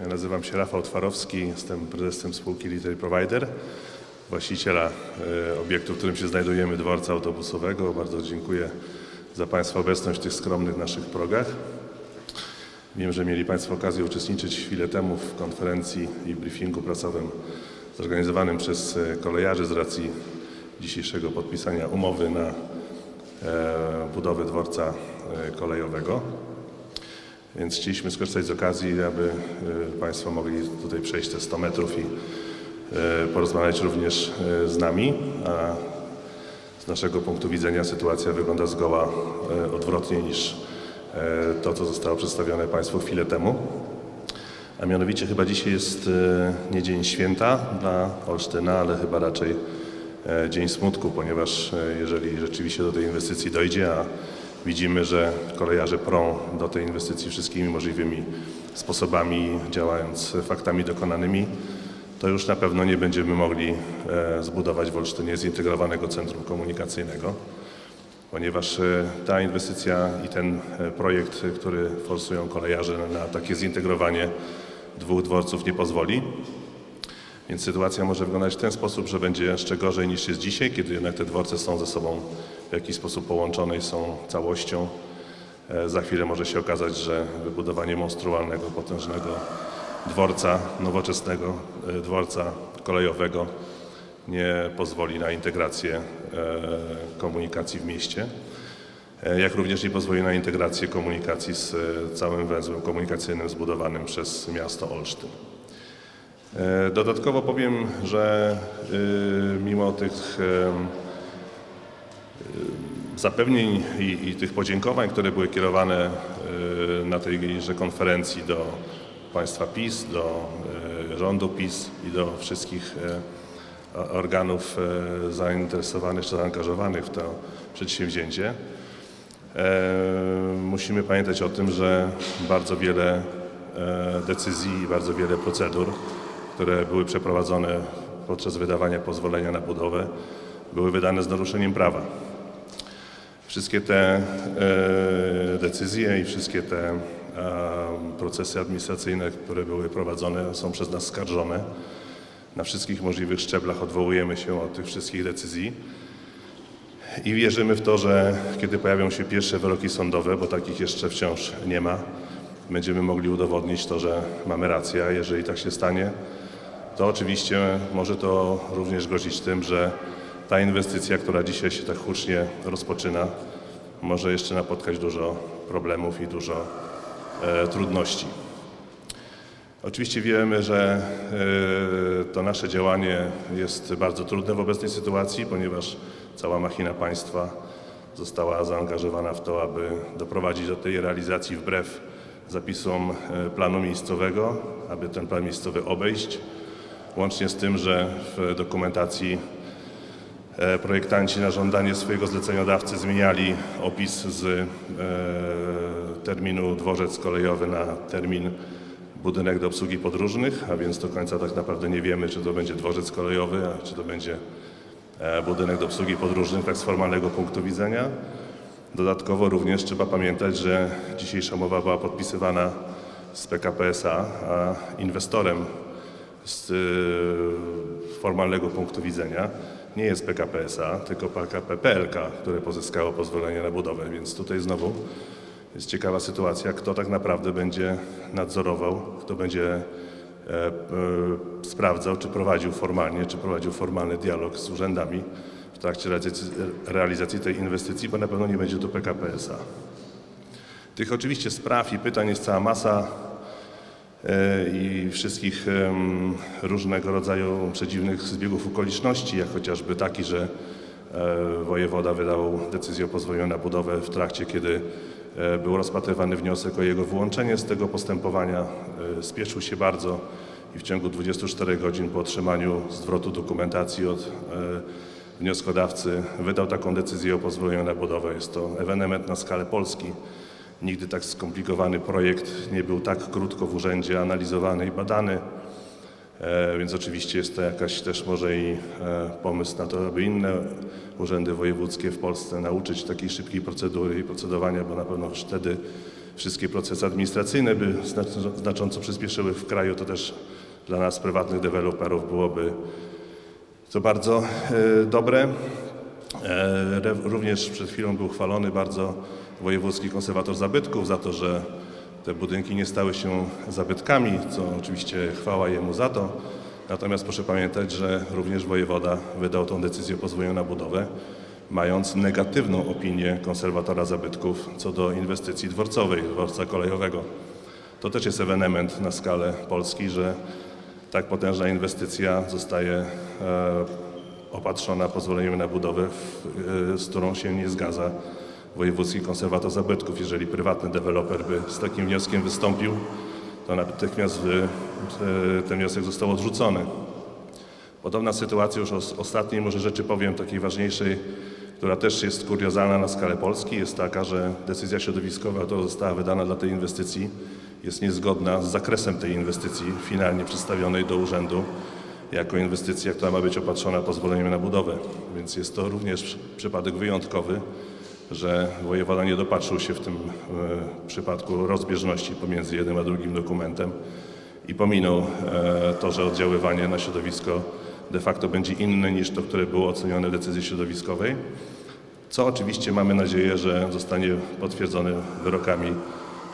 Ja nazywam się Rafał Twarowski, jestem prezesem spółki Retail Provider, właściciela e, obiektu, w którym się znajdujemy, dworca autobusowego. Bardzo dziękuję za Państwa obecność w tych skromnych naszych progach. Wiem, że mieli Państwo okazję uczestniczyć chwilę temu w konferencji i briefingu prasowym zorganizowanym przez e, kolejarzy z racji dzisiejszego podpisania umowy na e, budowę dworca kolejowego. Więc chcieliśmy skorzystać z okazji, aby e, Państwo mogli tutaj przejść te 100 metrów i e, porozmawiać również e, z nami. A z naszego punktu widzenia sytuacja wygląda zgoła odwrotnie niż to, co zostało przedstawione Państwu chwilę temu. A mianowicie chyba dzisiaj jest nie dzień święta dla Olsztyna, ale chyba raczej dzień smutku, ponieważ jeżeli rzeczywiście do tej inwestycji dojdzie, a widzimy, że kolejarze prą do tej inwestycji wszystkimi możliwymi sposobami, działając faktami dokonanymi, to już na pewno nie będziemy mogli e, zbudować w Olsztynie zintegrowanego centrum komunikacyjnego ponieważ e, ta inwestycja i ten e, projekt, który forsują kolejarze na takie zintegrowanie dwóch dworców nie pozwoli. Więc sytuacja może wyglądać w ten sposób, że będzie jeszcze gorzej niż jest dzisiaj, kiedy jednak te dworce są ze sobą w jakiś sposób połączone i są całością. E, Za chwilę może się okazać, że wybudowanie monstrualnego, potężnego dworca, nowoczesnego e, dworca kolejowego nie pozwoli na integrację e, komunikacji w mieście, jak również nie pozwoli na integrację komunikacji z całym węzłem komunikacyjnym zbudowanym przez miasto Olsztyn. E, Dodatkowo powiem, że y, mimo tych em, zapewnień i, i tych podziękowań, które były kierowane y, na tejże konferencji do państwa PiS, do y, rządu PiS i do wszystkich y, o- organów y, zainteresowanych czy zaangażowanych w to przedsięwzięcie. E, Musimy pamiętać o tym, że bardzo wiele e, decyzji i bardzo wiele procedur, które były przeprowadzone podczas wydawania pozwolenia na budowę, były wydane z naruszeniem prawa. Wszystkie te e, decyzje i wszystkie te e, procesy administracyjne, które były prowadzone, są przez nas skarżone. Na wszystkich możliwych szczeblach odwołujemy się od tych wszystkich decyzji. I wierzymy w to, że kiedy pojawią się pierwsze wyroki sądowe, bo takich jeszcze wciąż nie ma, będziemy mogli udowodnić to, że mamy rację. A jeżeli tak się stanie, to oczywiście może to również grozić tym, że ta inwestycja, która dzisiaj się tak hucznie rozpoczyna, może jeszcze napotkać dużo problemów i dużo e, trudności. Oczywiście wiemy, że e, to nasze działanie jest bardzo trudne w obecnej sytuacji, ponieważ cała machina państwa została zaangażowana w to, aby doprowadzić do tej realizacji wbrew zapisom e, planu miejscowego, aby ten plan miejscowy obejść, łącznie z tym, że w dokumentacji e, projektanci na żądanie swojego zleceniodawcy zmieniali opis z e, terminu dworzec kolejowy na termin budynek do obsługi podróżnych, a więc do końca tak naprawdę nie wiemy, czy to będzie dworzec kolejowy, a czy to będzie e, budynek do obsługi podróżnych, tak z formalnego punktu widzenia. Dodatkowo również trzeba pamiętać, że dzisiejsza umowa była podpisywana z PKP SA, a inwestorem z y, formalnego punktu widzenia nie jest PKP SA, tylko PKP PLK, które pozyskało pozwolenie na budowę, więc tutaj znowu jest ciekawa sytuacja, kto tak naprawdę będzie nadzorował, kto będzie e, e, sprawdzał, czy prowadził formalnie, czy prowadził formalny dialog z urzędami w trakcie realizacji, tej inwestycji, bo na pewno nie będzie to PKP SA. Tych oczywiście spraw i pytań jest cała masa i wszystkich różnego rodzaju przedziwnych zbiegów okoliczności, jak chociażby taki, że e, wojewoda wydał decyzję o pozwoleniu na budowę w trakcie, kiedy e, był rozpatrywany wniosek o jego wyłączenie z tego postępowania. E, Spieszył się bardzo i w ciągu 24 godzin po otrzymaniu zwrotu dokumentacji od e, wnioskodawcy wydał taką decyzję o pozwoleniu na budowę. Jest to ewenement na skalę Polski. Nigdy tak skomplikowany projekt nie był tak krótko w urzędzie analizowany i badany. E, Więc oczywiście jest to jakaś też może i e, pomysł na to, aby inne urzędy wojewódzkie w Polsce nauczyć takiej szybkiej procedury i procedowania, bo na pewno wtedy wszystkie procesy administracyjne by znac- znacząco przyspieszyły w kraju, to też dla nas, prywatnych deweloperów, byłoby to bardzo e, dobre. Re- Również przed chwilą był chwalony bardzo wojewódzki konserwator zabytków za to, że te budynki nie stały się zabytkami, co oczywiście chwała jemu za to. Natomiast proszę pamiętać, że również wojewoda wydał tą decyzję o pozwoleniu na budowę, mając negatywną opinię konserwatora zabytków co do inwestycji dworcowej, dworca kolejowego. To też jest ewenement na skalę Polski, że tak potężna inwestycja zostaje e, opatrzona pozwoleniem na budowę, w, e, z którą się nie zgadza wojewódzki konserwator zabytków. Jeżeli prywatny deweloper by z takim wnioskiem wystąpił, to natychmiast by, e, ten wniosek został odrzucony. Podobna sytuacja już os- ostatniej może rzeczy powiem, takiej ważniejszej, która też jest kuriozalna na skalę Polski, jest taka, że decyzja środowiskowa, która została wydana dla tej inwestycji, jest niezgodna z zakresem tej inwestycji finalnie przedstawionej do urzędu jako inwestycja, która ma być opatrzona pozwoleniem na budowę. Więc jest to również przypadek wyjątkowy, że wojewoda nie dopatrzył się w tym e, przypadku rozbieżności pomiędzy jednym a drugim dokumentem i pominął e, to, że oddziaływanie na środowisko de facto będzie inne niż to, które było ocenione w decyzji środowiskowej, co oczywiście mamy nadzieję, że zostanie potwierdzone wyrokami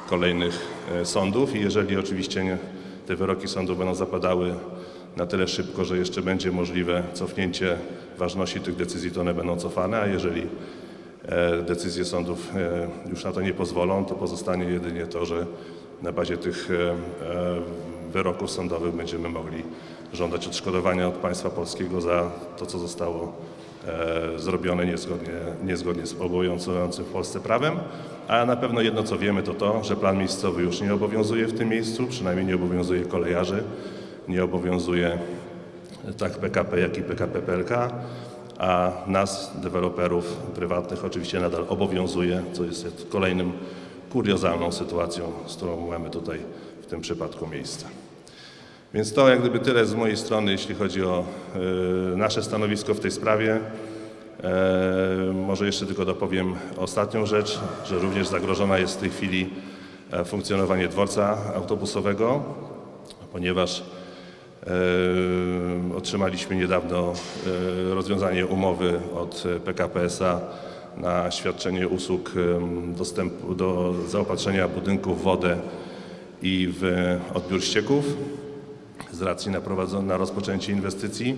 kolejnych e, sądów. I jeżeli oczywiście te wyroki sądów będą zapadały na tyle szybko, że jeszcze będzie możliwe cofnięcie ważności tych decyzji, to one będą cofane, a jeżeli decyzje sądów e, już na to nie pozwolą, to pozostanie jedynie to, że na bazie tych e, e, wyroków sądowych będziemy mogli żądać odszkodowania od państwa polskiego za to, co zostało e, zrobione niezgodnie, niezgodnie z obowiązującym w Polsce prawem. A na pewno jedno, co wiemy, to to, że plan miejscowy już nie obowiązuje w tym miejscu, przynajmniej nie obowiązuje kolejarzy, nie obowiązuje tak PKP, jak i PKP PLK, a nas, deweloperów prywatnych, oczywiście nadal obowiązuje, co jest kolejnym kuriozalną sytuacją, z którą mamy tutaj w tym przypadku miejsce. Więc to jak gdyby tyle z mojej strony, jeśli chodzi o e, nasze stanowisko w tej sprawie. E, może jeszcze tylko dopowiem ostatnią rzecz, że również zagrożona jest w tej chwili e, funkcjonowanie dworca autobusowego, ponieważ otrzymaliśmy niedawno e, rozwiązanie umowy od PKP SA na świadczenie usług dostępu do zaopatrzenia budynków w wodę i w odbiór ścieków z racji na, na rozpoczęcie inwestycji.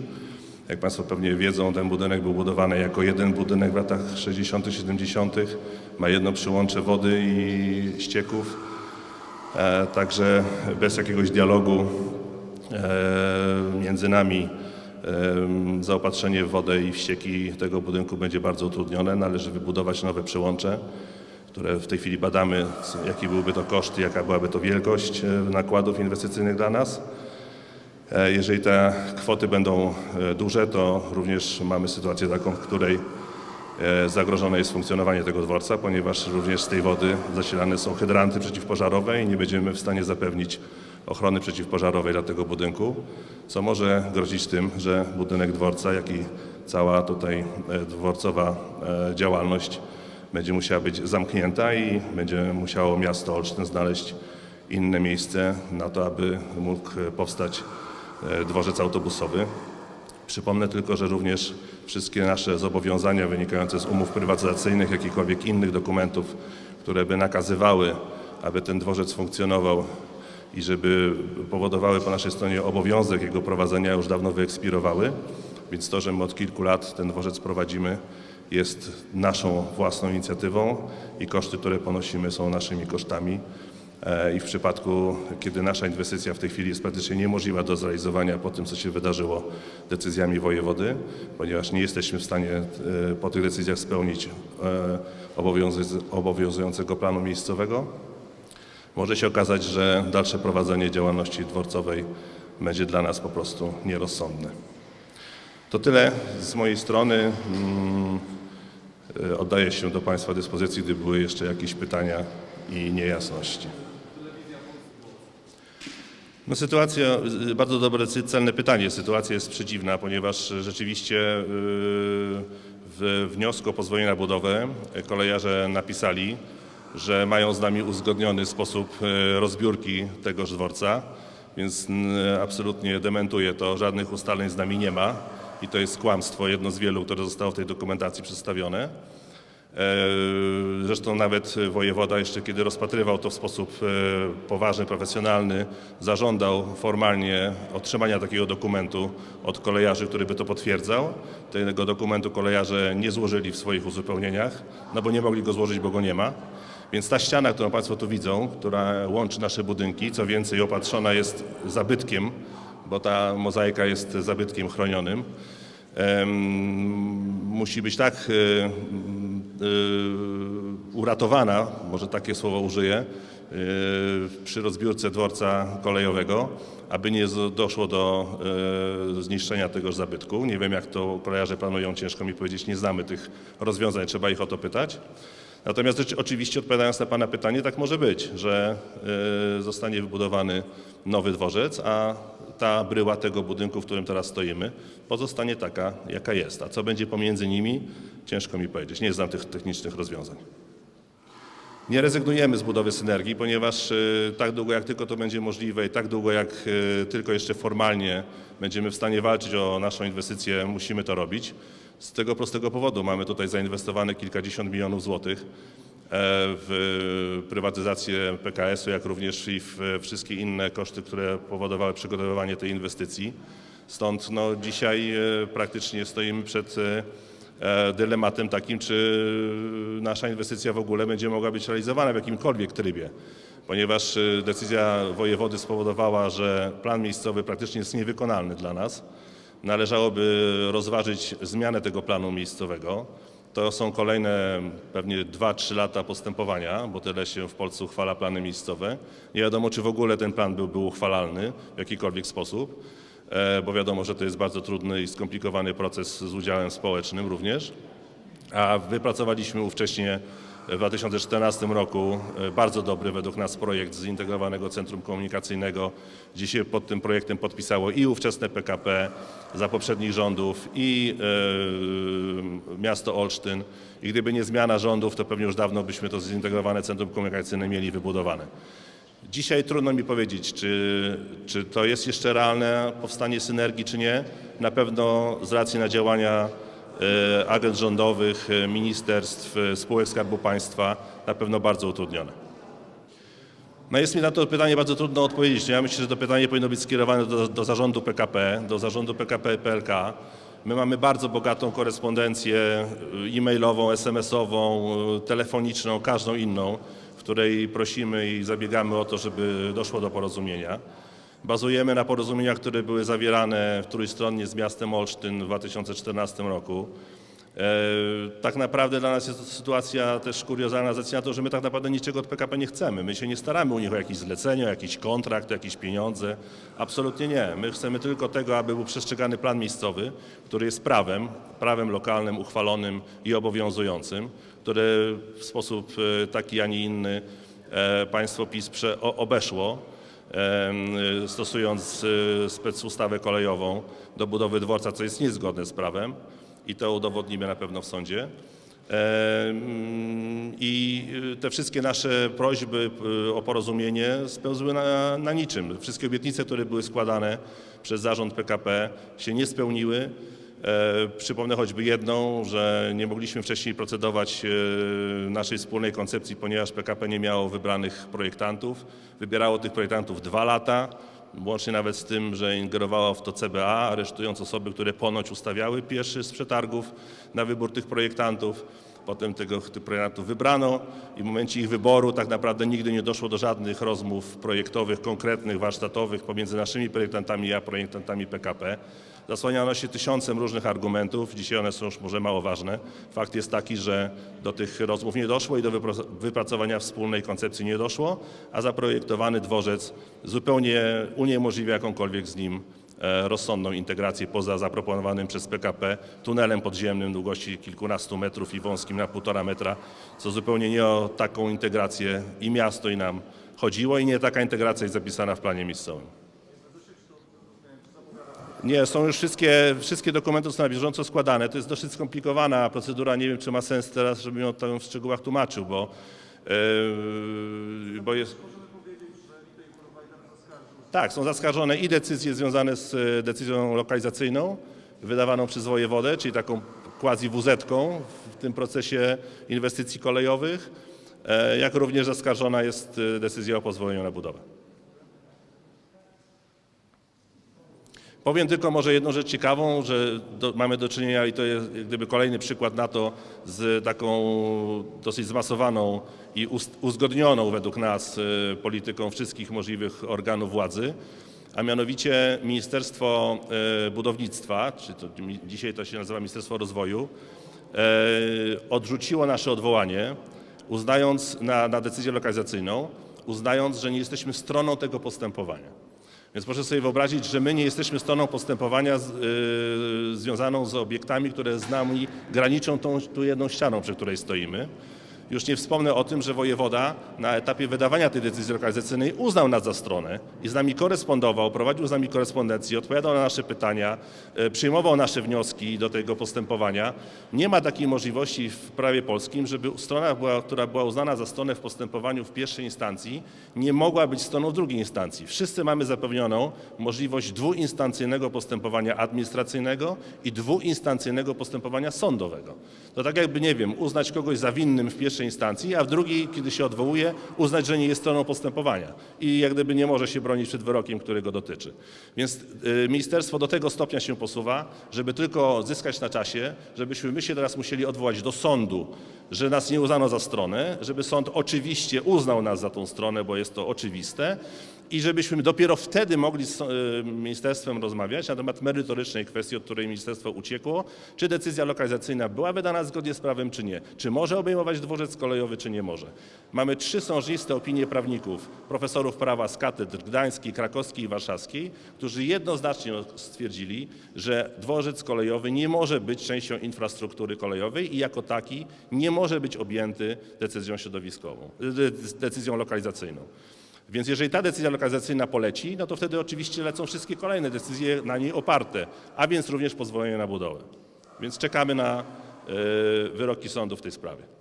Jak Państwo pewnie wiedzą, ten budynek był budowany jako jeden budynek w latach 60., 70., ma jedno przyłącze wody i ścieków. E, Także bez jakiegoś dialogu e, między nami zaopatrzenie w wodę i w ścieki tego budynku będzie bardzo utrudnione. Należy wybudować nowe przyłącze, które w tej chwili badamy, jaki byłby to koszt, jaka byłaby to wielkość e, nakładów inwestycyjnych dla nas. E, Jeżeli te kwoty będą e, duże, to również mamy sytuację taką, w której e, zagrożone jest funkcjonowanie tego dworca, ponieważ również z tej wody zasilane są hydranty przeciwpożarowe i nie będziemy w stanie zapewnić ochrony przeciwpożarowej dla tego budynku, co może grozić tym, że budynek dworca, jak i cała tutaj e, dworcowa e, działalność będzie musiała być zamknięta i będzie musiało miasto Olsztyn znaleźć inne miejsce na to, aby mógł powstać e, dworzec autobusowy. Przypomnę tylko, że również wszystkie nasze zobowiązania wynikające z umów prywatyzacyjnych, jakichkolwiek innych dokumentów, które by nakazywały, aby ten dworzec funkcjonował i żeby powodowały po naszej stronie obowiązek jego prowadzenia, już dawno wyekspirowały. Więc to, że my od kilku lat ten dworzec prowadzimy, jest naszą własną inicjatywą i koszty, które ponosimy, są naszymi kosztami. E, I w przypadku, kiedy nasza inwestycja w tej chwili jest praktycznie niemożliwa do zrealizowania po tym, co się wydarzyło decyzjami wojewody, ponieważ nie jesteśmy w stanie e, po tych decyzjach spełnić e, obowiązującego planu miejscowego, może się okazać, że dalsze prowadzenie działalności dworcowej będzie dla nas po prostu nierozsądne. To tyle z mojej strony. Mm, e, Oddaję się do Państwa dyspozycji, gdy były jeszcze jakieś pytania i niejasności. No sytuacja, y, bardzo dobre, celne pytanie. Sytuacja jest przedziwna, ponieważ rzeczywiście y, w wniosku o pozwolenie na budowę kolejarze napisali, że mają z nami uzgodniony sposób e, rozbiórki tegoż dworca, więc absolutnie dementuję to, żadnych ustaleń z nami nie ma i to jest kłamstwo, jedno z wielu, które zostało w tej dokumentacji przedstawione. E, Zresztą nawet wojewoda jeszcze kiedy rozpatrywał to w sposób e, poważny, profesjonalny, zażądał formalnie otrzymania takiego dokumentu od kolejarzy, który by to potwierdzał. Tego dokumentu kolejarze nie złożyli w swoich uzupełnieniach, no bo nie mogli go złożyć, bo go nie ma. Więc ta ściana, którą Państwo tu widzą, która łączy nasze budynki, co więcej opatrzona jest zabytkiem, bo ta mozaika jest zabytkiem chronionym, musi być tak e, uratowana, może takie słowo użyję, e, przy rozbiórce dworca kolejowego, aby nie doszło do e, zniszczenia tegoż zabytku. Nie wiem, jak to kolejarze planują, ciężko mi powiedzieć, nie znamy tych rozwiązań, trzeba ich o to pytać. Natomiast oczywiście odpowiadając na Pana pytanie, tak może być, że zostanie wybudowany nowy dworzec, a ta bryła tego budynku, w którym teraz stoimy, pozostanie taka, jaka jest. A co będzie pomiędzy nimi, ciężko mi powiedzieć. Nie znam tych technicznych rozwiązań. Nie rezygnujemy z budowy synergii, ponieważ y, tak długo jak tylko to będzie możliwe i tak długo jak y, tylko jeszcze formalnie będziemy w stanie walczyć o naszą inwestycję, musimy to robić. Z tego prostego powodu mamy tutaj zainwestowane kilkadziesiąt milionów złotych w prywatyzację PKS-u, jak również i w wszystkie inne koszty, które powodowały przygotowywanie tej inwestycji. Stąd no, dzisiaj e, praktycznie stoimy przed e, e, dylematem takim, czy nasza inwestycja w ogóle będzie mogła być realizowana w jakimkolwiek trybie, ponieważ e, decyzja wojewody spowodowała, że plan miejscowy praktycznie jest niewykonalny dla nas. Należałoby rozważyć zmianę tego planu miejscowego. To są kolejne pewnie 2-3 lata postępowania, bo tyle się w Polsce uchwala plany miejscowe. Nie wiadomo, czy w ogóle ten plan byłby uchwalalny w jakikolwiek sposób, e, bo wiadomo, że to jest bardzo trudny i skomplikowany proces z udziałem społecznym również. A wypracowaliśmy ówcześnie w 2014 roku e, bardzo dobry według nas projekt zintegrowanego centrum komunikacyjnego, gdzie się pod tym projektem podpisało i ówczesne PKP za poprzednich rządów i e, miasto Olsztyn. I gdyby nie zmiana rządów, to pewnie już dawno byśmy to zintegrowane centrum komunikacyjne mieli wybudowane. Dzisiaj trudno mi powiedzieć, czy, czy to jest jeszcze realne powstanie synergii, czy nie. Na pewno z racji na działania agent rządowych, e, ministerstw, e, spółek Skarbu Państwa na pewno bardzo utrudnione. No jest mi na to pytanie bardzo trudno odpowiedzieć. Ja myślę, że to pytanie powinno być skierowane do, do zarządu PKP, do zarządu PKP PLK. My mamy bardzo bogatą korespondencję e-mailową, SMS-ową, telefoniczną, każdą inną, w której prosimy i zabiegamy o to, żeby doszło do porozumienia. Bazujemy na porozumieniach, które były zawierane trójstronnie z miastem Olsztyn w 2014 roku. E, Tak naprawdę dla nas jest to sytuacja też kuriozalna z racji na to, że my tak naprawdę niczego od PKP nie chcemy. My się nie staramy u nich o jakieś zlecenie, o jakiś kontrakt, o jakieś pieniądze. Absolutnie nie. My chcemy tylko tego, aby był przestrzegany plan miejscowy, który jest prawem, prawem lokalnym, uchwalonym i obowiązującym, który w sposób e, taki, a nie inny e, państwo PiS obeszło stosując e, specustawę kolejową do budowy dworca, co jest niezgodne z prawem i to udowodnimy na pewno w sądzie. I y, te wszystkie nasze prośby y, o porozumienie spełzły na, na niczym. Wszystkie obietnice, które były składane przez zarząd PKP się nie spełniły. E, Przypomnę choćby jedną, że nie mogliśmy wcześniej procedować e, naszej wspólnej koncepcji, ponieważ PKP nie miało wybranych projektantów. Wybierało tych projektantów dwa lata, łącznie nawet z tym, że ingerowało w to CBA, aresztując osoby, które ponoć ustawiały pierwszy z przetargów na wybór tych projektantów. Potem tego, tych projektantów wybrano i w momencie ich wyboru tak naprawdę nigdy nie doszło do żadnych rozmów projektowych, konkretnych, warsztatowych pomiędzy naszymi projektantami a projektantami PKP. Zasłaniano się tysiącem różnych argumentów, dzisiaj one są już może mało ważne. Fakt jest taki, że do tych rozmów nie doszło i do wypracowania wspólnej koncepcji nie doszło, a zaprojektowany dworzec zupełnie uniemożliwia jakąkolwiek z nim rozsądną integrację poza zaproponowanym przez PKP tunelem podziemnym długości kilkunastu metrów i wąskim na półtora metra, co zupełnie nie o taką integrację i miasto i nam chodziło i nie taka integracja jest zapisana w planie miejscowym. Nie, są już wszystkie, wszystkie dokumenty są na bieżąco składane. To jest dosyć skomplikowana procedura. Nie wiem, czy ma sens teraz, żebym ją w szczegółach tłumaczył, bo Yy, bo jest... Tak, są zaskarżone i decyzje związane z e, decyzją lokalizacyjną wydawaną przez wojewodę, czyli taką quasi wz w tym procesie inwestycji kolejowych, e, jak również zaskarżona jest e, decyzja o pozwoleniu na budowę. Powiem tylko może jedną rzecz ciekawą, że do, mamy do czynienia i to jest gdyby kolejny przykład na to z taką dosyć zmasowaną i uzgodnioną według nas e, polityką wszystkich możliwych organów władzy, a mianowicie Ministerstwo e, Budownictwa, czy to, dzisiaj to się nazywa Ministerstwo Rozwoju, e, odrzuciło nasze odwołanie, uznając na, na decyzję lokalizacyjną, uznając, że nie jesteśmy stroną tego postępowania. Więc proszę sobie wyobrazić, że my nie jesteśmy stroną postępowania z, y, związaną z obiektami, które z nami graniczą tą tu jedną ścianą, przy której stoimy. Już nie wspomnę o tym, że wojewoda na etapie wydawania tej decyzji lokalizacyjnej uznał nas za stronę i z nami korespondował, prowadził z nami korespondencję, odpowiadał na nasze pytania, y, przyjmował nasze wnioski do tego postępowania. Nie ma takiej możliwości w prawie polskim, żeby strona, była, która była uznana za stronę w postępowaniu w pierwszej instancji, nie mogła być stroną drugiej instancji. Wszyscy mamy zapewnioną możliwość dwuinstancyjnego postępowania administracyjnego i dwuinstancyjnego postępowania sądowego. To tak jakby, nie wiem, uznać kogoś za winnym w pierwszej instancji, a w drugiej, kiedy się odwołuje, uznać, że nie jest stroną postępowania i jak gdyby nie może się bronić przed wyrokiem, który go dotyczy. Więc y, ministerstwo do tego stopnia się posuwa, żeby tylko zyskać na czasie, żebyśmy my się teraz musieli odwołać do sądu, że nas nie uznano za stronę, żeby sąd oczywiście uznał nas za tą stronę, bo jest to oczywiste i żebyśmy dopiero wtedy mogli z y, ministerstwem rozmawiać na temat merytorycznej kwestii, od której ministerstwo uciekło, czy decyzja lokalizacyjna była wydana zgodnie z prawem, czy nie. Czy może obejmować dworzec kolejowy, czy nie może. Mamy trzy sążniste opinie prawników, profesorów prawa z katedr gdańskiej, krakowskiej i warszawskiej, którzy jednoznacznie stwierdzili, że dworzec kolejowy nie może być częścią infrastruktury kolejowej i jako taki nie może być objęty decyzją środowiskową, decyzją lokalizacyjną. Więc jeżeli ta decyzja lokalizacyjna poleci, no to wtedy oczywiście lecą wszystkie kolejne decyzje na niej oparte, a więc również pozwolenie na budowę. Więc czekamy na e, wyroki sądu w tej sprawie.